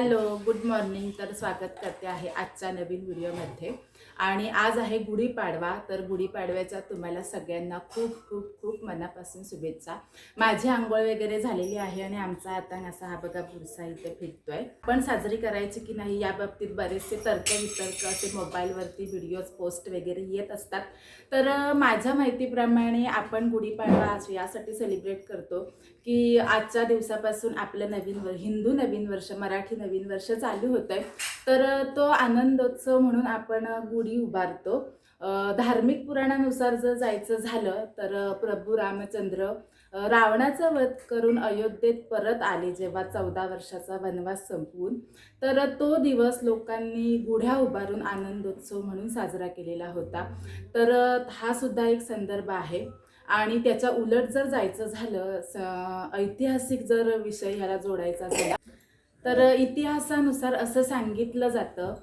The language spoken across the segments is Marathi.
Hello good morning. तर स्वागत करते आहे आजच्या नवीन व्हिडिओमध्ये. आणि आज आहे गुढीपाडवा तर गुढीपाडव्याच्या तुम्हाला सगळ्यांना खूप खूप खूप मनापासून शुभेच्छा. माझी आंघोळ वगैरे झालेली आहे आणि आमचा आता असा हा बघा बुरसा इथे फिरतोय. पण साजरी करायची की नाही या बाबतीत बरेचसे तर्क वितर्क असे मोबाईलवरती व्हिडिओज पोस्ट वगैरे येत असतात. तर माझ्या माहितीप्रमाणे आपण गुढीपाडवा आज यासाठी सेलिब्रेट करतो की आजच्या दिवसापासून आपलं नवीन वर हिंदू नवीन वर्ष मराठी नवीन नवीन वर्ष चालू होतं आहे तर तो आनंदोत्सव म्हणून आपण गुढी उभारतो. धार्मिक पुराणानुसार जर जायचं झालं तर प्रभू रामचंद्र रावणाचं रावणाचा वध करून अयोध्येत परत आले जेव्हा चौदा वर्षाचा वनवास संपवून तर तो दिवस लोकांनी गुढ्या उभारून आनंदोत्सव म्हणून साजरा केलेला होता. तर हा सुद्धा एक संदर्भ आहे. आणि त्याच्या उलट जर जायचं झालं ऐतिहासिक जर विषय ह्याला जोडायचा झाला तर इतिहासानुसार असं सांगितलं जातं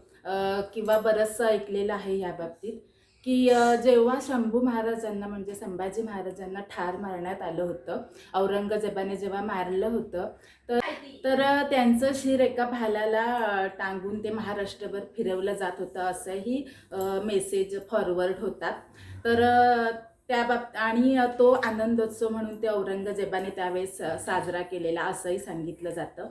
किंवा बरंचसं ऐकलेलं आहे या बाबतीत की जेव्हा शंभू महाराजांना म्हणजे संभाजी महाराजांना ठार मारण्यात आलं होतं औरंगजेबाने जेव्हा मारलं होतं तर तर त्यांचं शिर एका भालाला टांगून ते महाराष्ट्रभर फिरवलं जात होतं असंही मेसेज फॉरवर्ड होतात तर त्या बाब आणि तो आनंदोत्सव म्हणून ते औरंगजेबाने त्यावेळेस साजरा केलेला असंही सांगितलं जातं.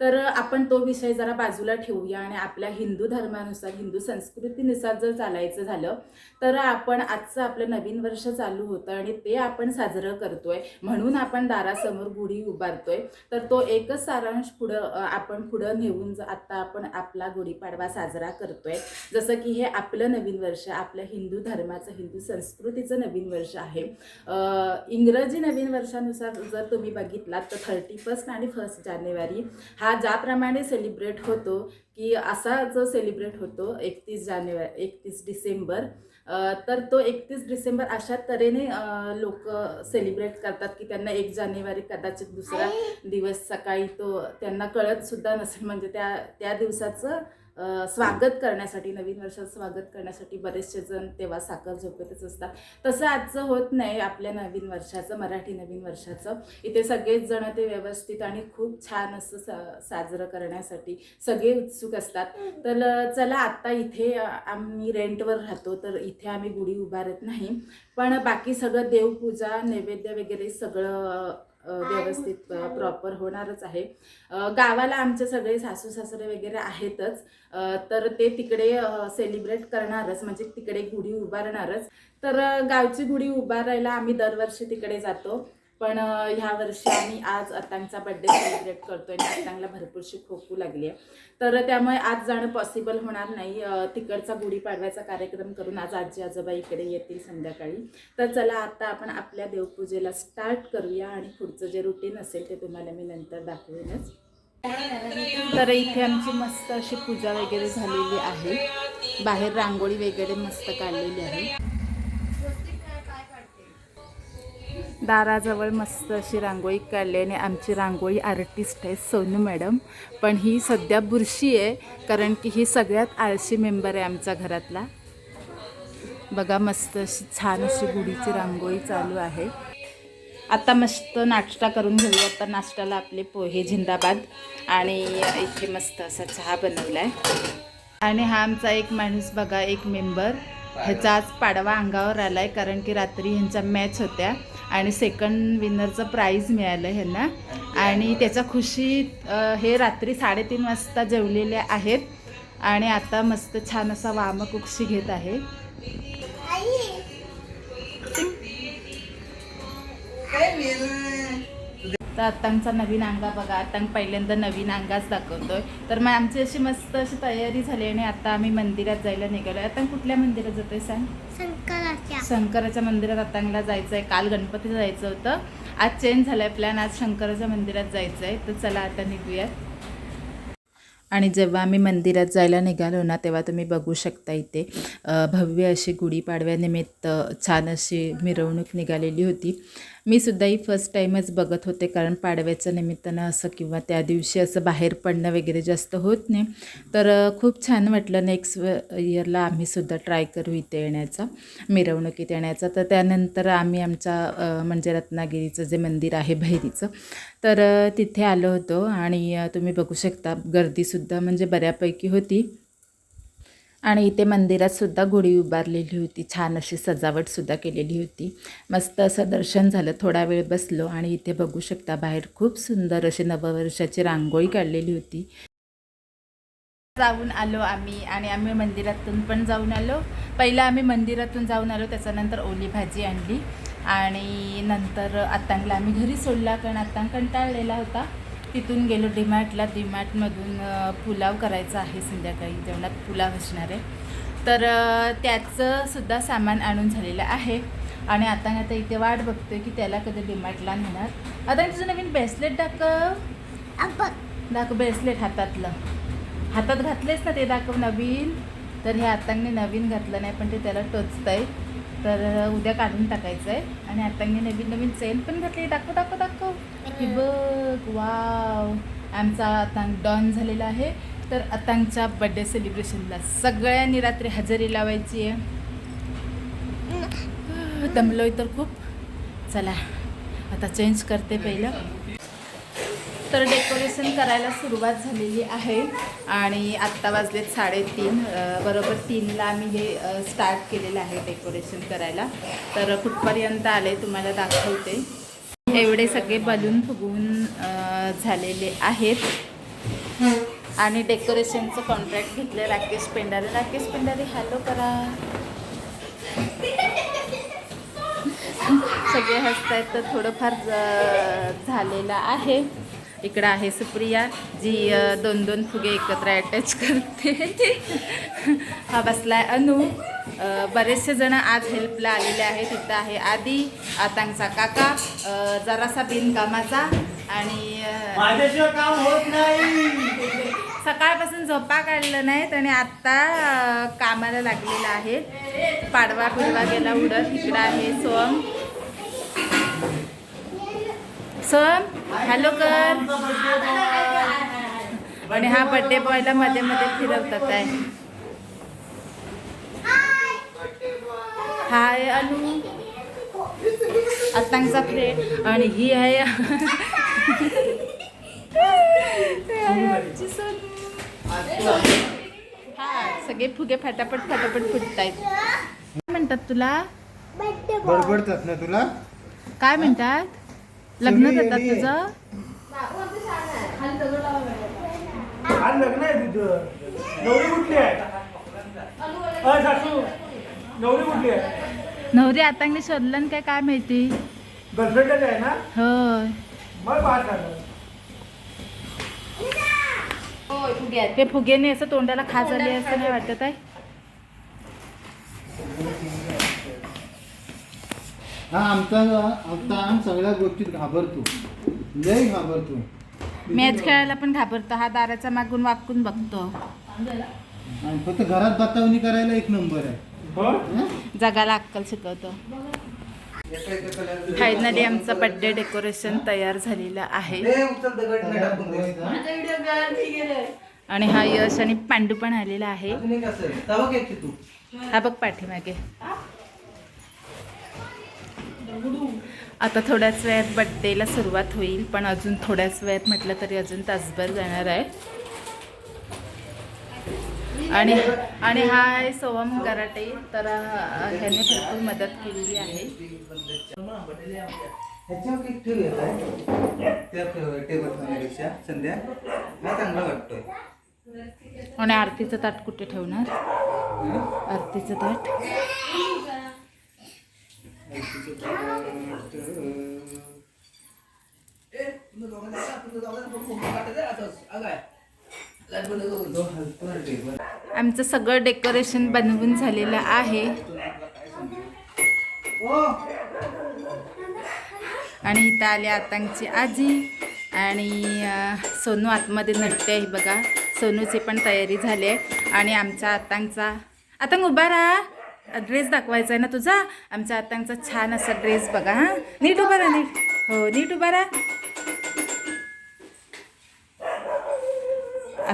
तर आपण तो विषय जरा बाजूला ठेवूया आणि आपल्या हिंदू धर्मानुसार हिंदू संस्कृतीनुसार जर चालायचं झालं तर आपण आजचं आपलं नवीन वर्ष चालू होतं आणि ते आपण साजरं करतोय. म्हणून आपण दारासमोर गुढी उभारतोय. तर तो एकच सारांश पुढं आपण पुढं नेऊन आत्ता आपण आपला गुढीपाडवा साजरा करतोय. जसं की हे आपलं नवीन वर्ष आपल्या हिंदू धर्माचं हिंदू संस्कृतीचं नवीन वर्ष आहे. इंग्रजी नवीन वर्षानुसार जर तुम्ही बघितलात तर थर्टी फर्स्ट आणि फर्स्ट जानेवारी हा ज्याप्रमाणे सेलिब्रेट होतो की असा जो सेलिब्रेट होतो एकतीस जानेवारी एकतीस डिसेंबर तर तो एकतीस डिसेंबर अशा तऱ्हेने लोक सेलिब्रेट करतात की त्यांना एक जानेवारी कदाचित दुसरा दिवस सकाळी तो त्यांना कळत सुद्धा नसेल. म्हणजे त्या त्या दिवसाचं स्वागत करण्यासाठी नवीन वर्षाचं स्वागत करण्यासाठी बरेचसे जण तेव्हा साखर झोपेतच असतात. तसं आजचं होत नाही आपल्या नवीन वर्षाचं मराठी नवीन वर्षाचं. इथे सगळेच जण ते व्यवस्थित आणि खूप छान असं सा साजरं करण्यासाठी सगळे उत्सुक असतात. तर चला आत्ता इथे आम्ही रेंटवर राहतो तर इथे आम्ही गुढी उभारत नाही. पण बाकी सगळं देवपूजा नैवेद्य वगैरे सगळं व्यवस्थित प्रॉपर होणारच आहे. गावाला आमचे सगळे सासू सासरे वगैरे आहेतच. तर ते तिकडे सेलिब्रेट करणारच म्हणजे तिकडे गुढी उभारणारच. तर गावची गुढी उभारायला आम्ही दरवर्षी तिकडे जातो. पण ह्या वर्षी आम्ही आज अतांगचा बड्डे सेलिब्रेट करतोय आणि अतांगला भरपूरशी खोकू लागली आहे तर त्यामुळे आज जाणं पॉसिबल होणार नाही. तिकडचा गुढीपाडव्याचा कार्यक्रम करून आज आजी आजोबा इकडे येतील संध्याकाळी. तर चला आता आपण आपल्या देवपूजेला स्टार्ट करूया आणि पुढचं जे रुटीन असेल ते तुम्हाला मी नंतर दाखवेनच. तर इथे आमची मस्त अशी पूजा वगैरे झालेली आहे. बाहेर रांगोळी वगैरे मस्त काढलेली आहे. दाराजवळ मस्त अशी रांगोळी काढली आणि आमची रांगोळी आर्टिस्ट आहे सोनू मॅडम. पण ही सध्या बुरशी आहे कारण की ही सगळ्यात आळशी मेंबर आहे आमच्या घरातला. बघा मस्त अशी छान अशी गुढीची रांगोळी चालू आहे. आता मस्त नाश्ता करून घेऊया. आता नाश्त्याला आपले पोहे झिंदाबाद आणि इथे मस्त असा चहा बनवला आहे आणि हा आमचा एक माणूस बघा एक मेंबर. ह्याचा आज पाडवा अंगावर आला आहे कारण की रात्री ह्यांच्या मॅच होत्या आणि सेकंड विनरचं प्राईज मिळालं ह्यांना. आणि त्याच्या खुशीत अ, हे रात्री साडेतीन वाजता जेवलेले आहेत. आणि आता मस्त छान असा वामकुक्षी घेत आहे. तर आत्तांचा नवीन अंगा बघा आत्तांग पहिल्यांदा नवीन अंगाच दाखवतोय. तर मग आमची अशी मस्त अशी तयारी झाली आणि आता आम्ही मंदिरात जायला निघालो आता कुठल्या मंदिरात जातोय सांग? शंकराच्या. शंकराच्या मंदिरात आत्तांगला जायचं आहे काल गणपतीला जायचं होतं. आज चेंज झालाय प्लॅन. आज शंकराच्या मंदिरात जायचं आहे तर चला आता निघूयात. आणि जेव्हा आम्ही मंदिरात जायला निघालो ना तेव्हा तुम्ही बघू शकता इथे भव्य अशी गुढीपाडव्यानिमित्त छान अशी मिरवणूक निघालेली होती. मी सुद्धाही फर्स्ट टाईमच बघत होते कारण पाडव्याच्या निमित्तानं असं किंवा त्या दिवशी असं बाहेर पडणं वगैरे जास्त होत नाही. तर खूप छान वाटलं नेक्स्ट इयरला आम्ही सुद्धा ट्राय करू इथे येण्याचा मिरवणुकीत येण्याचा. तर त्यानंतर आम्ही आमच्या म्हणजे रत्नागिरीचं जे मंदिर आहे भैरीचं तर तिथे आलो होतो. आणि तुम्ही बघू शकता गर्दीसुद्धा म्हणजे बऱ्यापैकी होती. आणि इथे मंदिरातसुद्धा गुढी उभारलेली होती. छान अशी सजावटसुद्धा केलेली होती. मस्त असं दर्शन झालं. थोडा वेळ बसलो आणि इथे बघू शकता बाहेर खूप सुंदर अशी नववर्षाची रांगोळी काढलेली होती. जाऊन आलो आम्ही आणि आम्ही मंदिरातून पण जाऊन आलो. पहिलं आम्ही मंदिरातून जाऊन आलो त्याच्यानंतर ओली भाजी आणली आणि नंतर आत्तांगला आम्ही घरी सोडला कारण आत्तांग कंटाळलेला होता. तिथून गेलो डीमार्टला डीमार्टमधून अ, पुलाव करायचा आहे संध्याकाळी. जेवणात पुलाव असणार आहे. तर अ, त्याचं सुद्धा सामान आणून झालेलं आहे. आणि आता आता इथे वाट बघतोय की त्याला कधी डीमार्टला नेणार आता तुझं नवीन ब्रेसलेट दाखव. दाखव ब्रेसलेट हातातलं. हातात घातलेच ना ते दाखव नवीन. तर हे आतांनी नवीन घातलं नाही पण ते त्याला टोचत आहे तर उद्या काढून टाकायचं आहे आणि आतांनी नवीन नवीन चेन पण घातली. दाखव दाखव दाखव. की बघ वाव. आमचा आतांग डॉन झालेला आहे. तर आतांगच्या बड्डे सेलिब्रेशनला सगळ्यांनी रात्री हजेरी लावायची आहे. दमलोय तर खूप. चला आता चेंज करते पहिलं. तर डेकोरेशन करायला सुरुवात झालेली आहे. आणि आत्ता वाजलेत साडेतीन. बरोबर तीनला आम्ही हे स्टार्ट केलेलं आहे डेकोरेशन करायला. तर कुठपर्यंत आले तुम्हाला दाखवते. एवढे सगळे बलून फुगवून झालेले आहेत. आणि डेकोरेशनचं कॉन्ट्रॅक्ट घेतलं राकेश पेंडारे राकेश पेंडारे हॅलो करा. सगळे हसतायत तर थोडंफार झालेलं आहे. इकडं आहे सुप्रिया जी दोन दोन फुगे एकत्र अटॅच करते. हा बसलाय अनु. अ, बरेचसे जण आज हेल्पला आलेले आहेत इथं आहे आदी आतांगचा काका जरासा बिनकामाचा आणि काम होत नाही. सकाळपासून झोपा काढलं नाहीत आणि आत्ता कामाला लागलेला आहे. पाडवा पिडवा गेला उडत इकडं आहे सोम. सोम हॅलो कर. आणि हा बड्डे बॉयला मध्ये मध्ये फिरवतात आहे. हाय अनु. आतांचा फ्रेंड आणि ही आहे. हा सगळे फुगे फटाफट फटाफट फुटतायत. काय म्हणतात तुला? बडबडतात ना तुला? काय म्हणतात? लग्न करतात तुझं? आज लग्न आहे तुझं. नवरी कुठली आहे? सासू. नवरी कुठली आहे? नवरी आतांनी शोधलं न काय काय माहिती? गर्लफ्रेंडच आहे ना? होय. मग बात झालं ते फुगेने असं तोंडाला खाज आली असं नाही वाटत आहे? हा आमचा आमचा आम सगळ्या गोष्टीत घाबरतो. लय घाबरतो. मॅच खेळायला पण घाबरतो. हा दाराचा मागून वाकून बघतो. आणि फक्त घरात बतावणी करायला एक नंबर आहे? जगाला अक्कल शिकवतो. फायनली आमचं बड्डे डेकोरेशन तयार झालेलं आहे. आणि हा यश आणि पांडू पण आलेला आहे. हा बघ पाठीमागे. आता थोड्याच वेळात बड्डेला सुरुवात होईल पण अजून थोड्याच वेळात म्हटलं तरी अजून तासभर जाणार आहे. आणि आणि हा आहे सोहम कराटे तर ह्याने भरपूर मदत केलेली आहे. ह्याच्यावर केक ठेवूयात आहे. त्या टेबल खाण्यापेक्षा संध्या हा चांगला वाटतोय. आणि आरतीचं ताट कुठे ठेवणार? आरतीचं ताट. तो हलतो ना टेबल आमचं सगळं डेकोरेशन बनवून झालेलं आहे. आणि इथं आले आतांची आजी आणि सोनू आतमध्ये नटते आहे बघा. सोनूची पण तयारी झाली आहे. आणि आमचा आतांचा आतंग उभा राहा. ड्रेस दाखवायचा आहे ना तुझा? आमच्या आतांचा छान असा ड्रेस बघा हां. नीट उभा राहा नीट. हो नीट उभा राहा.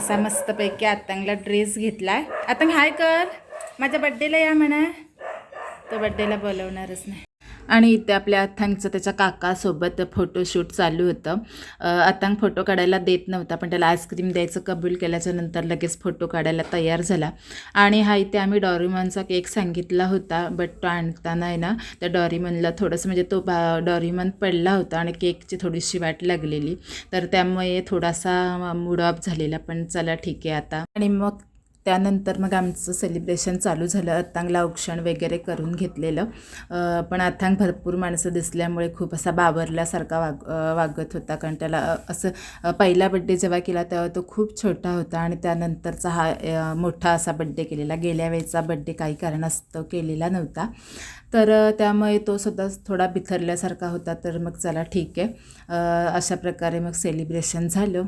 असा मस्तपैकी आत्तांगला ड्रेस घेतला आहे आतंग हाय कर. माझ्या बड्डेला या म्हणा. तो बड्डेला बोलवणारच नाही. आणि इथे आपल्या अथांगचं त्याच्या काकासोबत फोटोशूट चालू होतं. अं, अथांग फोटो काढायला देत नव्हता पण त्याला आईस्क्रीम द्यायचं कबूल केल्याच्यानंतर लगेच फोटो काढायला तयार झाला. आणि हा इथे आम्ही डॉरीमॉनचा केक सांगितला होता बट तो आणताना आहे ना त्या डॉरीमनला थोडंसं म्हणजे तो बा डॉरीमन पडला होता आणि केकची थोडीशी वाट लागलेली. तर त्यामुळे थोडासा मूड ऑफ झालेला पण चला ठीक आहे आता. आणि मग त्यानंतर मग आमचं सेलिब्रेशन चालू झालं. अथांगला औक्षण वगैरे करून घेतलेलं. पण अथांग भरपूर माणसं दिसल्यामुळे खूप असा बावरल्यासारखा वाग वागत होता. कारण त्याला असं पहिला बड्डे जेव्हा केला तेव्हा तो खूप छोटा होता. आणि त्यानंतरचा हा मोठा असा बड्डे केलेला. गेल्या वेळेचा बड्डे काही कारणास्तव केलेला नव्हता. तर त्यामुळे तो सुद्धा थोडा बिथरल्यासारखा होता. तर मग चला ठीक आहे. अशा प्रकारे मग सेलिब्रेशन झालं.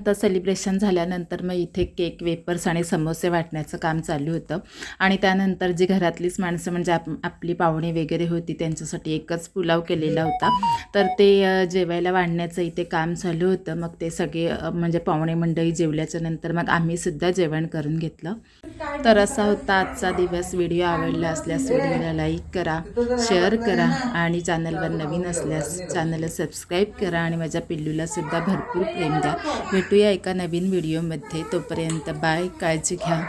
नंतर सेलिब्रेशन झाल्यानंतर मग इथे केक वेपर्स आणि समोसे वाटण्याचं काम चालू होतं. आणि त्यानंतर जी घरातलीच माणसं म्हणजे आप आपली पाहुणे वगैरे होती त्यांच्यासाठी एकच पुलाव केलेला होता. तर ते जेवायला वाढण्याचं इथे काम चालू होतं. मग ते सगळे म्हणजे पाहुणे मंडळी जेवल्याच्या नंतर मग आम्हीसुद्धा जेवण करून घेतलं. तर असा होता आजचा दिवस. व्हिडिओ आवडला असल्यास व्हिडिओला लाईक करा शेअर करा आणि चॅनलवर नवीन असल्यास चॅनलला सबस्क्राईब करा आणि माझ्या पिल्लूला सुद्धा भरपूर प्रेम द्या. भेटूया एका नवीन व्हिडिओमध्ये. तोपर्यंत बाय काळजी घ्या.